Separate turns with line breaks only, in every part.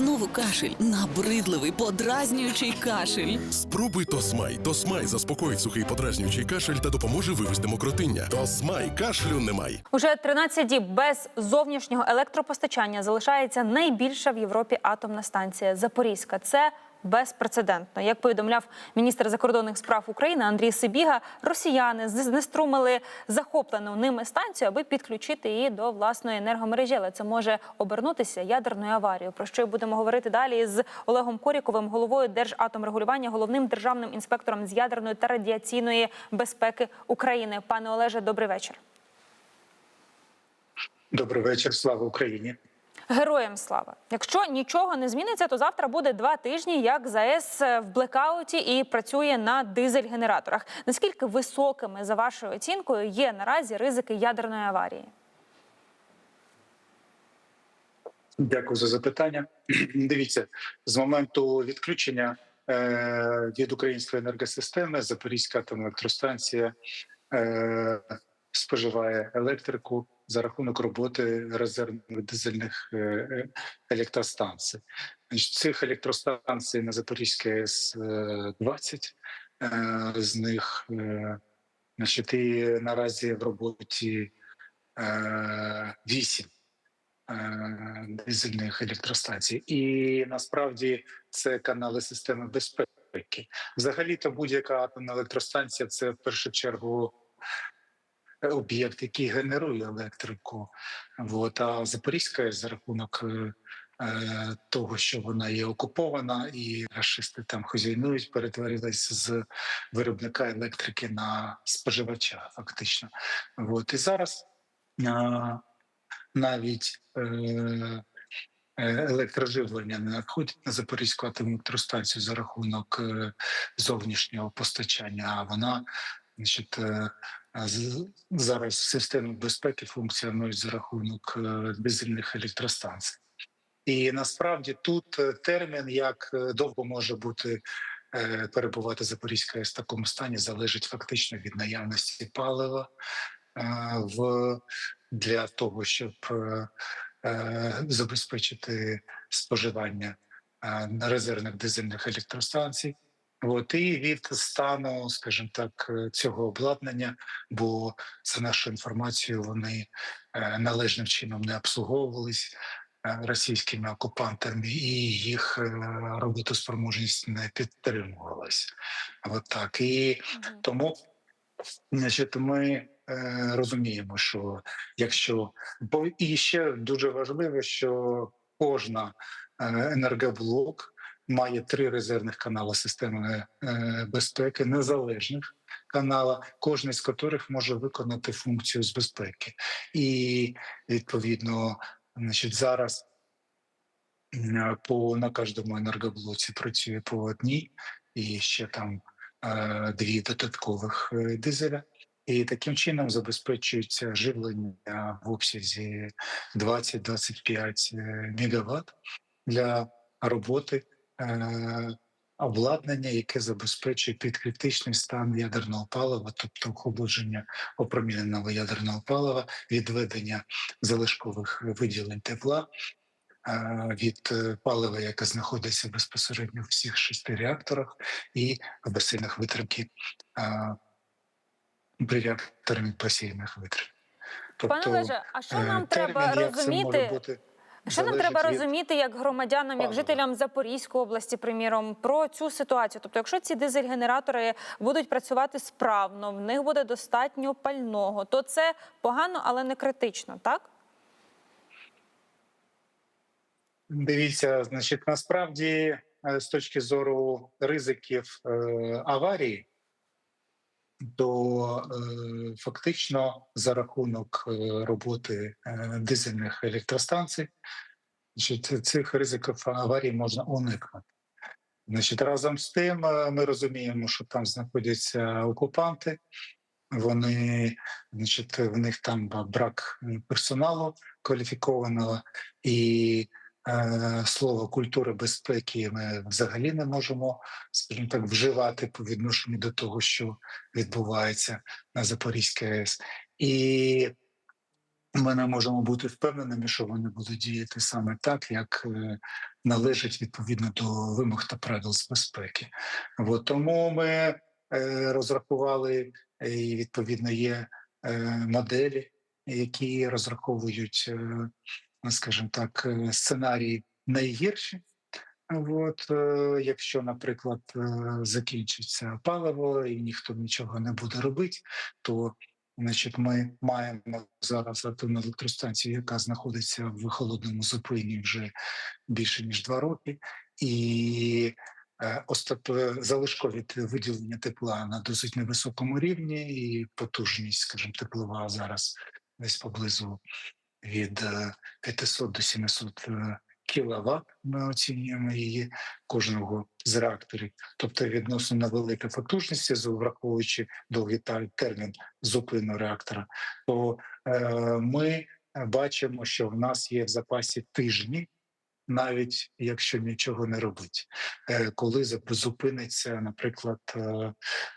Знову кашель, набридливий, подразнюючий кашель.
Спробуй Тосмай. Тосмай заспокоїть сухий подразнюючий кашель та допоможе вивести мокротиння. Тосмай кашлю немає.
Уже 13 діб без зовнішнього електропостачання залишається найбільша в Європі атомна станція Запорізька. Це безпрецедентно. Як повідомляв міністр закордонних справ України Андрій Сибіга, росіяни знеструмили захоплену ними станцію, аби підключити її до власної енергомережі. Але це може обернутися ядерною аварією. Про що будемо говорити далі з Олегом Коріковим, головою Держатомрегулювання, головним державним інспектором з ядерної та радіаційної безпеки України. Пане Олеже, добрий вечір.
Добрий вечір, слава Україні.
Героям слава! Якщо нічого не зміниться, то завтра буде два тижні, як ЗАЕС в блекауті і працює на дизель-генераторах. Наскільки високими за вашою оцінкою є наразі ризики ядерної аварії?
Дякую за запитання. Дивіться, з моменту відключення е, від української енергосистеми Запорізька атомна електростанція е, споживає електрику за рахунок роботи резервних дизельних е, е, електростанцій. Цих електростанцій на Запорізькій АЕС е, 20, е, з них значить, і наразі в роботі е, 8 е, дизельних електростанцій, і насправді це канали системи безпеки. Взагалі-то будь-яка атомна електростанція це в першу чергу об'єкт, який генерує електрику. От, а Запорізька за рахунок е, е, того, що вона є окупована, і рашисти там хазяйнують, перетворилися з виробника електрики на споживача, фактично. От, і зараз. навіть е, електроживлення не надходить на Запорізьку атомну електростанцію за рахунок зовнішнього постачання, а вона значить, е, зараз системи безпеки функціонують за рахунок е, дизельних електростанцій. І насправді тут е, термін, як е, довго може бути е, перебувати Запорізька в такому стані, залежить фактично від наявності палива е, в для того, щоб е, е, забезпечити споживання е, резервних дизельних електростанцій. От і від стану, скажімо так, цього обладнання, бо за нашою інформацією, вони е, належним чином не обслуговувались е, російськими окупантами, і їх е, роботоспроможність не підтримувалась. От так. І тому, значить, ми розуміємо, що якщо бо і ще дуже важливо, що кожна енергоблок має три резервних канали системи е, безпеки, незалежних канала, кожен з яких може виконати функцію з безпеки, і відповідно, значить, зараз. По на кожному енергоблоці працює по одній, і ще там е, дві додаткових е, дизеля. І таким чином забезпечується живлення в обсязі 20-25 мегаватт для роботи обладнання, яке забезпечує підкритичний стан ядерного палива, тобто охолодження опроміненого ядерного палива, відведення залишкових виділень тепла е, від е, палива, яке знаходиться безпосередньо в всіх шести реакторах, і в басейнах витримки. е, при реакторних басейних витрат.
Пане Олеже, а що нам
е,
треба розуміти?
бути,
Що нам треба
від-
розуміти як громадянам, як жителям Запорізької області, приміром, про цю ситуацію? Тобто, якщо ці дизель-генератори будуть працювати справно, в них буде достатньо пального, то це погано, але не критично, так?
Дивіться, значить, насправді, е, з точки зору ризиків е, аварії, то е, фактично за рахунок е, роботи е, дизельних електростанцій, значить, цих ризиків аварії можна уникнути. Значить, разом з тим, ми розуміємо, що там знаходяться окупанти. Вони, значить, в них там брак персоналу кваліфікованого, і слово культури безпеки ми взагалі не можемо, скажімо так, вживати по відношенню до того, е, э, э, э, э, э, що відбувається на Запорізькій АЕС. І, значить, ми розуміємо, що там знаходяться окупанти. Вони, значить, в них там брак персоналу кваліфікованого, і е, слово культури безпеки ми взагалі не можемо, скажімо так, вживати по відношенню до того, що відбувається на Запорізькій АЕС. І ми не можемо бути впевненими, що вони будуть діяти саме так, як е, належить відповідно до вимог та правил з безпеки. От, тому ми е, розрахували е, і відповідно є е, моделі, які розраховують, е, ну, скажімо так, е, сценарії найгірші. От, е, якщо, наприклад, е, закінчиться паливо і ніхто нічого не буде робити, то значить, ми маємо зараз атомну електростанцію, яка знаходиться в холодному зупині вже більше ніж два роки, і остап залишкові виділення тепла на досить невисокому рівні, і потужність, скажімо, теплова зараз десь поблизу від е, 500 до 700 кВт. Ми оцінюємо її кожного з реакторів, тобто відносно невелика потужність, з- враховуючи довгий термін зупину реактора, то е, ми е, бачимо, що в нас є в запасі тижні, навіть якщо нічого не робить, Е, коли зупиниться, наприклад, е,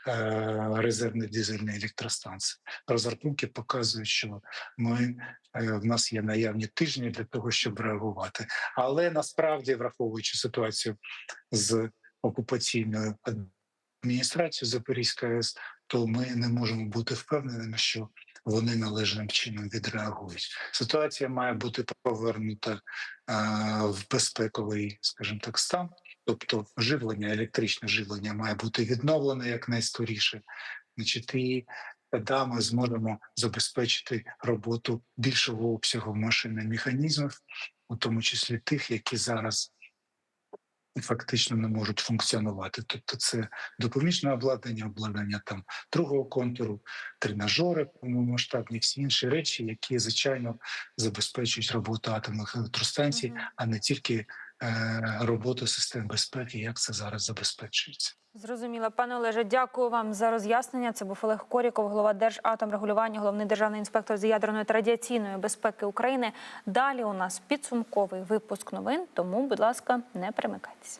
е, резервна дизельна електростанція. Розрахунки показують, що ми в нас є наявні тижні для того, щоб реагувати. Але насправді, враховуючи ситуацію з окупаційною адміністрацією Запорізької АЕС, то ми не можемо бути впевненими, що вони належним чином відреагують. Ситуація має бути повернута в безпековий, скажімо так, стан. Тобто живлення, електричне живлення має бути відновлене якнайскоріше. Значить, і тоді ми зможемо забезпечити роботу більшого обсягу машин і механізмів, у тому числі тих, які зараз фактично не можуть функціонувати. Тобто, це допоміжне обладнання, обладнання там другого контуру, тренажери повномасштабні, всі інші речі, які звичайно забезпечують роботу атомних електростанцій,
Мгм.
а не тільки роботу систем безпеки, як це зараз забезпечується.
Зрозуміло. Пане Олеже, дякую вам за роз'яснення. Це був Олег Коріков, голова Держатомрегулювання, головний державний інспектор з ядерної та радіаційної безпеки України. Далі у нас підсумковий випуск новин, тому, будь ласка, не перемикайтеся.